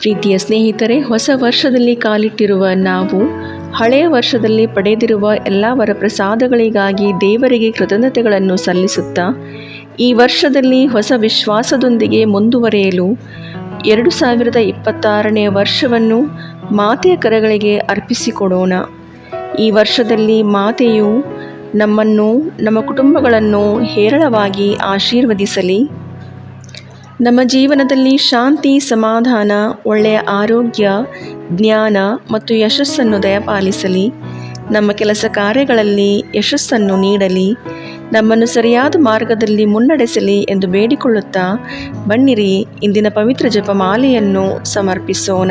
ಪ್ರೀತಿಯ ಸ್ನೇಹಿತರೆ, ಹೊಸ ವರ್ಷದಲ್ಲಿ ಕಾಲಿಟ್ಟಿರುವ ನಾವು ಹಳೆಯ ವರ್ಷದಲ್ಲಿ ಪಡೆದಿರುವ ಎಲ್ಲ ವರಪ್ರಸಾದಗಳಿಗಾಗಿ ದೇವರಿಗೆ ಕೃತಜ್ಞತೆಗಳನ್ನು ಸಲ್ಲಿಸುತ್ತಾ, ಈ ವರ್ಷದಲ್ಲಿ ಹೊಸ ವಿಶ್ವಾಸದೊಂದಿಗೆ ಮುಂದುವರೆಯಲು ಎರಡು ಸಾವಿರದ ಇಪ್ಪತ್ತಾರನೇ ವರ್ಷವನ್ನು ಮಾತೆಯ ಕರಗಳಿಗೆ ಅರ್ಪಿಸಿಕೊಡೋಣ. ಈ ವರ್ಷದಲ್ಲಿ ಮಾತೆಯು ನಮ್ಮನ್ನು, ನಮ್ಮ ಕುಟುಂಬಗಳನ್ನು ಹೇರಳವಾಗಿ ಆಶೀರ್ವದಿಸಲಿ. ನಮ್ಮ ಜೀವನದಲ್ಲಿ ಶಾಂತಿ, ಸಮಾಧಾನ, ಒಳ್ಳೆಯ ಆರೋಗ್ಯ, ಜ್ಞಾನ ಮತ್ತು ಯಶಸ್ಸನ್ನು ದಯಪಾಲಿಸಲಿ. ನಮ್ಮ ಕೆಲಸ ಕಾರ್ಯಗಳಲ್ಲಿ ಯಶಸ್ಸನ್ನು ನೀಡಲಿ. ನಮ್ಮನ್ನು ಸರಿಯಾದ ಮಾರ್ಗದಲ್ಲಿ ಮುನ್ನಡೆಸಲಿ ಎಂದು ಬೇಡಿಕೊಳ್ಳುತ್ತಾ ಬನ್ನಿರಿ. ಇಂದಿನ ಪವಿತ್ರ ಜಪಮಾಲೆಯನ್ನು ಸಮರ್ಪಿಸೋಣ.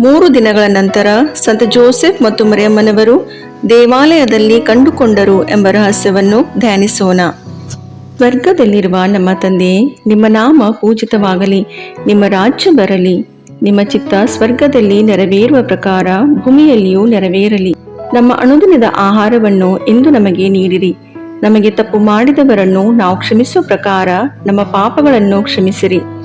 ಮೂರು ದಿನಗಳ ನಂತರ ಸಂತ ಜೋಸೆಫ್ ಮತ್ತು ಮರಿಯಮ್ಮನವರು ದೇವಾಲಯದಲ್ಲಿ ಕಂಡುಕೊಂಡರು ಎಂಬ ರಹಸ್ಯವನ್ನು ಧ್ಯಾನಿಸೋಣ. ಸ್ವರ್ಗದಲ್ಲಿರುವ ನಮ್ಮ ತಂದೆ, ನಿಮ್ಮ ನಾಮ ಪೂಜಿತವಾಗಲಿ, ನಿಮ್ಮ ರಾಜ್ಯ ಬರಲಿ, ನಿಮ್ಮ ಚಿತ್ತ ಸ್ವರ್ಗದಲ್ಲಿ ನೆರವೇರುವ ಪ್ರಕಾರ ಭೂಮಿಯಲ್ಲಿಯೂ ನೆರವೇರಲಿ. ನಮ್ಮ ಅನುದಿನದ ಆಹಾರವನ್ನು ಇಂದು ನಮಗೆ ನೀಡಿರಿ. ನಮಗೆ ತಪ್ಪು ಮಾಡಿದವರನ್ನು ನಾವು ಕ್ಷಮಿಸುವ ಪ್ರಕಾರ ನಮ್ಮ ಪಾಪಗಳನ್ನು ಕ್ಷಮಿಸಿರಿ.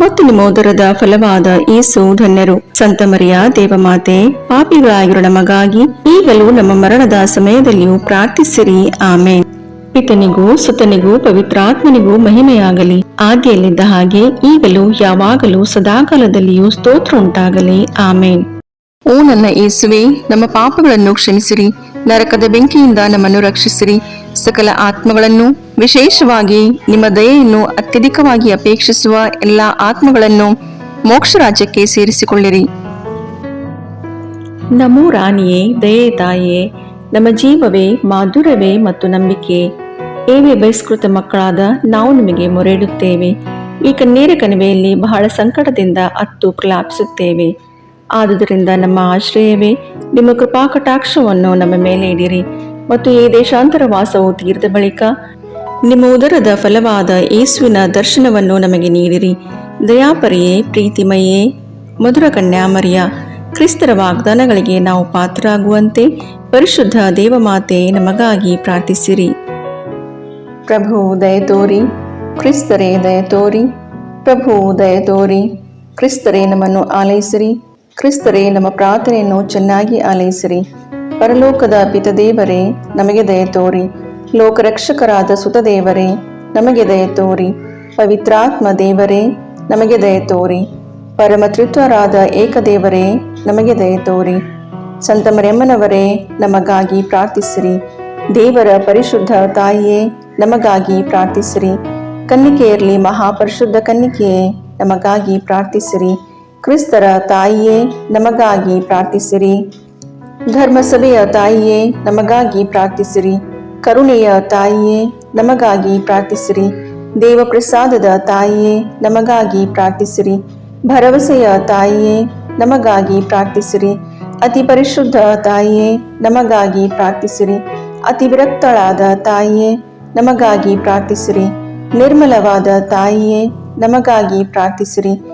ಮತ್ತು ನಿಮ್ಮ ಫಲವಾದ ಏಸು ಧನ್ಯರು. ಸಂತ ಮರಿಯ ದೇವಮಾತೆ, ಪಾಪಿಗಳಾಗಿರುವ ನಮಗಾಗಿ ಈಗಲೂ ನಮ್ಮ ಮರಣದ ಸಮಯದಲ್ಲಿಯೂ ಪ್ರಾರ್ಥಿಸಿರಿ. ಆಮೇನ್. ಪಿತನಿಗೂ ಸುತನಿಗೂ ಪವಿತ್ರಾತ್ಮನಿಗೂ ಮಹಿಮೆಯಾಗಲಿ. ಆದ್ಯಲ್ಲಿದ್ದ ಹಾಗೆ ಈಗಲೂ ಯಾವಾಗಲೂ ಸದಾಕಾಲದಲ್ಲಿಯೂ ಸ್ತೋತ್ರ ಉಂಟಾಗಲಿ. ಆಮೇನ್. ಓ ನನ್ನ ಏಸುವೆ ನಮ್ಮ ಪಾಪಗಳನ್ನು ಕ್ಷಮಿಸಿರಿ. ನರಕದ ಬೆಂಕಿಯಿಂದ ನಮ್ಮನ್ನು ರಕ್ಷಿಸಿರಿ. ಸಕಲ ಆತ್ಮಗಳನ್ನು ವಿಶೇಷವಾಗಿ ನಿಮ್ಮ ದಯೆಯನ್ನು ಅತ್ಯಧಿಕವಾಗಿ ಅಪೇಕ್ಷಿಸುವ ಎಲ್ಲ ಆತ್ಮಗಳನ್ನು ಮೋಕ್ಷ ರಾಜ್ಯಕ್ಕೆ ಸೇರಿಸಿಕೊಳ್ಳಿರಿ. ನಮೋ ರಾಣಿಯೇ, ದಯೆ ತಾಯೇ, ನಮ್ಮ ಜೀವವೇ ಮಾಧುರವೇ ಮತ್ತು ನಂಬಿಕೆ. ಏವೇ ಬಹಿಷ್ಕೃತ ಮಕ್ಕಳಾದ ನಾವು ನಿಮಗೆ ಮೊರೆಯಿಡುತ್ತೇವೆ. ಈ ಕಣ್ಣೀರ ಕಣಿವೆಯಲ್ಲಿ ಬಹಳ ಸಂಕಟದಿಂದ ಅತ್ತು ಪ್ರಲಾಪಿಸುತ್ತೇವೆ. ಆದುದರಿಂದ ನಮ್ಮ ಆಶ್ರಯವೇ ನಿಮ್ಮ ಕೃಪಾಕಟಾಕ್ಷವನ್ನು ನಮ್ಮ ಮೇಲೆ ಇಡಿರಿ ಮತ್ತು ಈ ದೇಶಾಂತರ ವಾಸವು ತೀರ್ಥ ಬಳಿಕ ನಿಮ್ಮ ಉದರದ ಫಲವಾದ ಯೇಸುವಿನ ದರ್ಶನವನ್ನು ನಮಗೆ ನೀಡಿರಿ. ದಯಾಪರಿಯೇ ಪ್ರೀತಿಮಯೇ ಮಧುರ ಕನ್ಯಾಮರಿಯ ಕ್ರಿಸ್ತರ ವಾಗ್ದಾನಗಳಿಗೆ ನಾವು ಪಾತ್ರರಾಗುವಂತೆ ಪರಿಶುದ್ಧ ದೇವಮಾತೆ ನಮಗಾಗಿ ಪ್ರಾರ್ಥಿಸಿರಿ. ಪ್ರಭು, ದಯ ತೋರಿ, ಕ್ರಿಸ್ತರೇ, ದಯ ತೋರಿ, ಪ್ರಭು, ದಯ ತೋರಿ, ಕ್ರಿಸ್ತರೇ ನಮ್ಮನ್ನು ಆಲೈಸಿರಿ. ಕ್ರಿಸ್ತರೇ, ನಮ್ಮ ಪ್ರಾರ್ಥನೆಯನ್ನು ಚೆನ್ನಾಗಿ ಆಲೈಸಿರಿ. ಪರಲೋಕದ ಪಿತದೇವರೇ, ನಮಗೆ ದಯ ತೋರಿ. ಲೋಕರಕ್ಷಕರಾದ ಸುತದೇವರೇ, ನಮಗೆ ದಯ ತೋರಿ. ಪವಿತ್ರಾತ್ಮ ದೇವರೇ, ನಮಗೆ ದಯ ತೋರಿ. ಪರಮತ್ರಿತ್ವರಾದ ಏಕದೇವರೇ, ನಮಗೆ ದಯ ತೋರಿ. ಸಂತ ಮರೆಮ್ಮನವರೇ ನಮಗಾಗಿ ಪ್ರಾರ್ಥಿಸಿರಿ. ದೇವರ ಪರಿಶುದ್ಧ ತಾಯಿಯೇ, ನಮಗಾಗಿ ಪ್ರಾರ್ಥಿಸಿರಿ. ಕನ್ನಿಕೆಯರ್ಲಿ ಮಹಾಪರಿಶುದ್ಧ ಕನ್ನಿಕೆಯೇ, ನಮಗಾಗಿ ಪ್ರಾರ್ಥಿಸಿರಿ. ಕ್ರಿಸ್ತರ ತಾಯಿಯೇ, ನಮಗಾಗಿ ಪ್ರಾರ್ಥಿಸಿರಿ. ಧರ್ಮಸಭೆಯ ತಾಯಿಯೇ, ನಮಗಾಗಿ ಪ್ರಾರ್ಥಿಸಿರಿ. ಕರುಣೆಯ ತಾಯಿಯೇ, ನಮಗಾಗಿ ಪ್ರಾರ್ಥಿಸಿರಿ. ದೇವಪ್ರಸಾದದ ತಾಯಿಯೇ, ನಮಗಾಗಿ ಪ್ರಾರ್ಥಿಸಿರಿ. ಭರವಸೆಯ ತಾಯಿಯೇ, ನಮಗಾಗಿ ಪ್ರಾರ್ಥಿಸಿರಿ. ಅತಿ ಪರಿಶುದ್ಧ ತಾಯಿಯೇ, ನಮಗಾಗಿ ಪ್ರಾರ್ಥಿಸಿರಿ. ಅತಿ ವಿರಕ್ತಳಾದ ತಾಯಿಯೇ, ನಮಗಾಗಿ ಪ್ರಾರ್ಥಿಸಿರಿ. ನಿರ್ಮಲವಾದ ತಾಯಿಯೇ, ನಮಗಾಗಿ ಪ್ರಾರ್ಥಿಸಿರಿ.